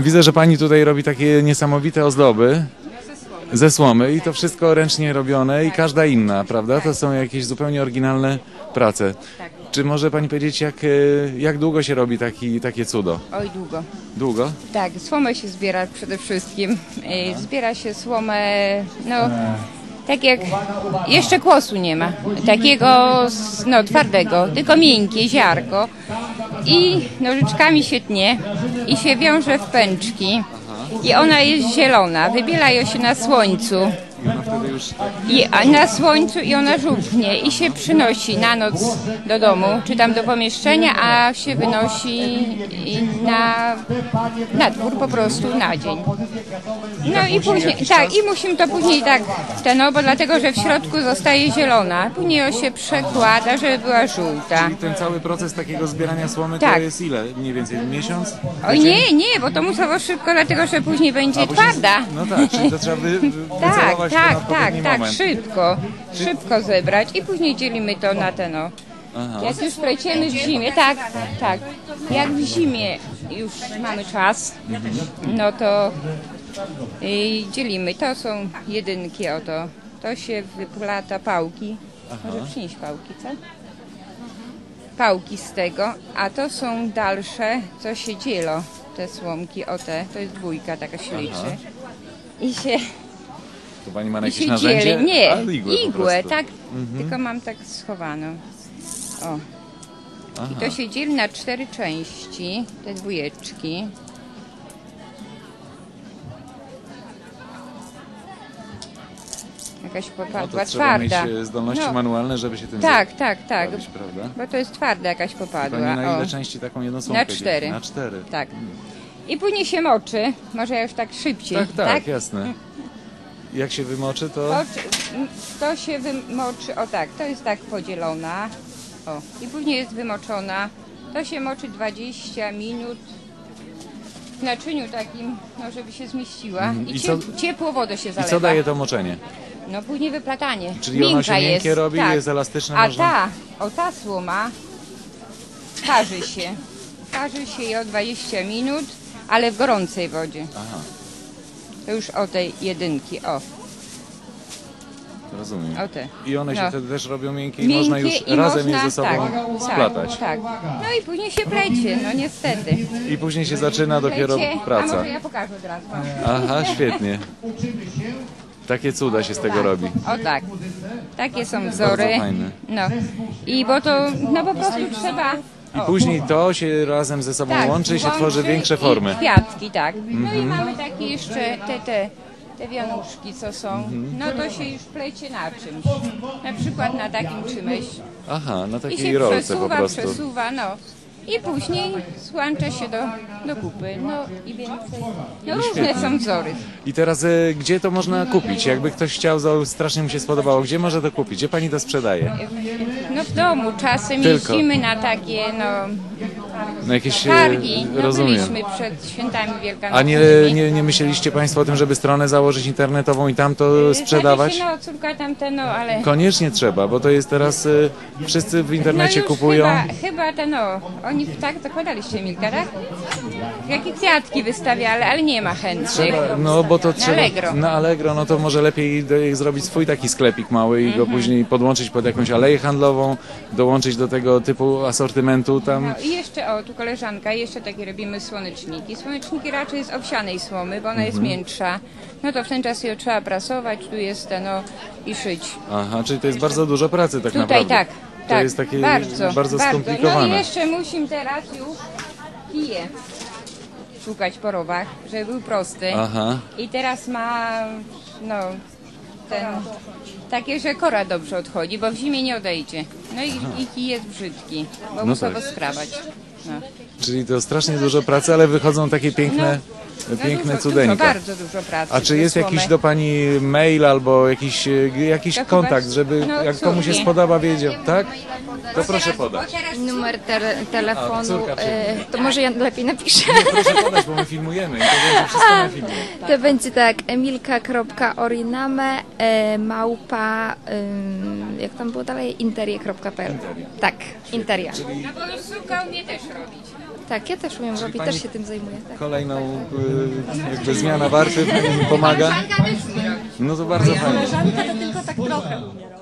Widzę, że pani tutaj robi takie niesamowite ozdoby ze słomy i to wszystko ręcznie robione i każda inna, prawda? To są jakieś zupełnie oryginalne prace. Tak. Czy może pani powiedzieć, jak, e, jak długo się robi taki, takie cudo? Oj, długo. Długo? Tak, słomę się zbiera przede wszystkim. Y, Zbiera się słomę, no, tak jak jeszcze kłosu nie ma. Takiego, no, twardego, tylko miękkie, ziarko. I nożyczkami się tnie i się wiąże w pęczki. I ona jest zielona, wybielają się na słońcu. Już tak... I a na słońcu i ona żółknie i się przynosi na noc do domu, czy tam do pomieszczenia, a się wynosi na, na dwór po prostu na dzień. No i później, tak, i musimy to później tak, ten, no bo dlatego, że w środku zostaje zielona, później się przekłada, żeby była żółta. I ten cały proces takiego zbierania słomy to Tak. jest ile? Mniej więcej miesiąc? Oj nie, nie, bo to musowo szybko, dlatego, że później będzie A później- twarda. No tak, czyli to trzeba wy, wy, Tak, ten tak, tak, tak, moment. szybko, szybko zebrać i później dzielimy to na te no. Aha. Jak już pleciemy w zimie, tak, tak. Jak w zimie już mamy czas, no to y, dzielimy. To są jedynki oto. To się wyplata pałki. Może przynieść pałki, co? Pałki z tego, a to są dalsze, co się dzielo, te słomki, o te, to jest dwójka, taka się liczy. I się, To pani ma na i jakieś się narzędzie? dzieli. Nie, A, igłę, po igłę, prostu. tak, tylko mam tak schowaną. O. Aha. I to się dzieli na cztery części, te dwójeczki. Jakaś No popadła to trzeba mieć twarda. e, zdolności No, manualne, żeby się tym tak, tak, tak. zabawić, prawda? Bo to jest twarda jakaś Pani popadła. na O, ile części taką jedną Na dzieli? cztery. Na cztery. tak. I później się moczy. Może ja już tak szybciej. Tak, tak, jasne. Jak się wymoczy, to... To się wymoczy, o tak, to jest tak podzielona. O, i później jest wymoczona. To się moczy 20 minut w naczyniu takim, no żeby się zmieściła. Mhm. I, I co- ciepłą wodę się I zalewa. co daje to moczenie? No później wyplatanie. Czyli ono się Miękka miękkie jest, robi, tak. jest elastyczne, A można- ta, o ta słoma parzy się. Parzy się o 20 minut, ale w gorącej wodzie. Aha, To już o tej jedynki, o. rozumiem. O te. I one się No. wtedy też robią miękkie i Miękkie można już i razem je ze sobą tak, splatać. Tak, tak. No i później się plecie, no niestety. I później się zaczyna dopiero Plecie, A praca. może ja pokażę od razu. Aha, świetnie. Takie cuda się z tego robi. O tak. Takie są wzory. Fajne. No. I bo to, no po prostu trzeba... I później to się razem ze sobą Tak, łączy i się tworzy większe i formy. Mhm. kwiatki, tak. No i mamy takie jeszcze te, te, te wianuszki, co są. Mhm. No to się już plecie na czymś. Na przykład na takim czymś. Aha, na I takiej się rolce po przesuwa, prostu. przesuwa, no. I później słącza się do, do kupy. No i więcej. No różne są wzory. I teraz e, gdzie to można kupić? Jakby ktoś chciał, za- strasznie mu się spodobało, gdzie może to kupić? Gdzie pani to sprzedaje? No w domu czasem Tylko. jeździmy na takie, no, Na jakieś... e, targi. No Rozumiem. byliśmy przed świętami A nie, nie, nie myśleliście Państwo o tym, żeby stronę założyć internetową i tam to sprzedawać? Znaczy się, no córka tamte, no ale... Koniecznie trzeba, bo to jest teraz... e, Wszyscy w internecie no już kupują. Chyba, chyba te no, oni tak zakładaliście Milka, tak? Jakie kwiatki wystawiali, ale nie ma chętnych. Trzeba, no bo to Na trzeba Allegro. na Allegro, no to może lepiej do- zrobić swój taki sklepik mały i Mhm. go później podłączyć pod jakąś aleję handlową, dołączyć do tego typu asortymentu tam. No i jeszcze, o tu koleżanka, jeszcze takie robimy słoneczniki. Słoneczniki raczej z owsianej słomy, bo ona jest Mhm. miętsza. No to w ten czas ją trzeba prasować, tu jest ten, no i szyć. Aha, czyli to jest bardzo dużo pracy tak Tutaj naprawdę. tak, To tak, jest takie bardzo, bardzo No skomplikowane. i jeszcze musimy teraz już kije szukać po rowach, żeby był prosty. Aha, I teraz ma, no, ten, takie, że kora dobrze odchodzi, bo w zimie nie odejdzie. No i, i kij jest brzydki, bo No muszę tak. skrabać. Czyli to strasznie dużo pracy, ale wychodzą takie piękne, No piękne dużo, cudeńka. Dużo, bardzo dużo pracy. A czy jest słomy. jakiś do Pani mail albo jakiś, e, jakiś To chyba- kontakt, żeby no, jak komuś się spodoba wiedział, tak? To proszę podać. Numer te A, telefonu, córka e, to może ja lepiej napiszę. Proszę podać, bo my filmujemy i to będzie wszystko na filmie. To będzie tak, emilka.oriname e, małpa, ym, jak tam było dalej, interie.pl. Tak, interia. No bo już córka umie też robić. Tak, ja też umiem robić, pani- też się tym zajmuję. Tak. Kolejną y, jakby zmiana warty pomaga. No to bardzo fajnie. Koleżanka to tylko tak trochę umie robić.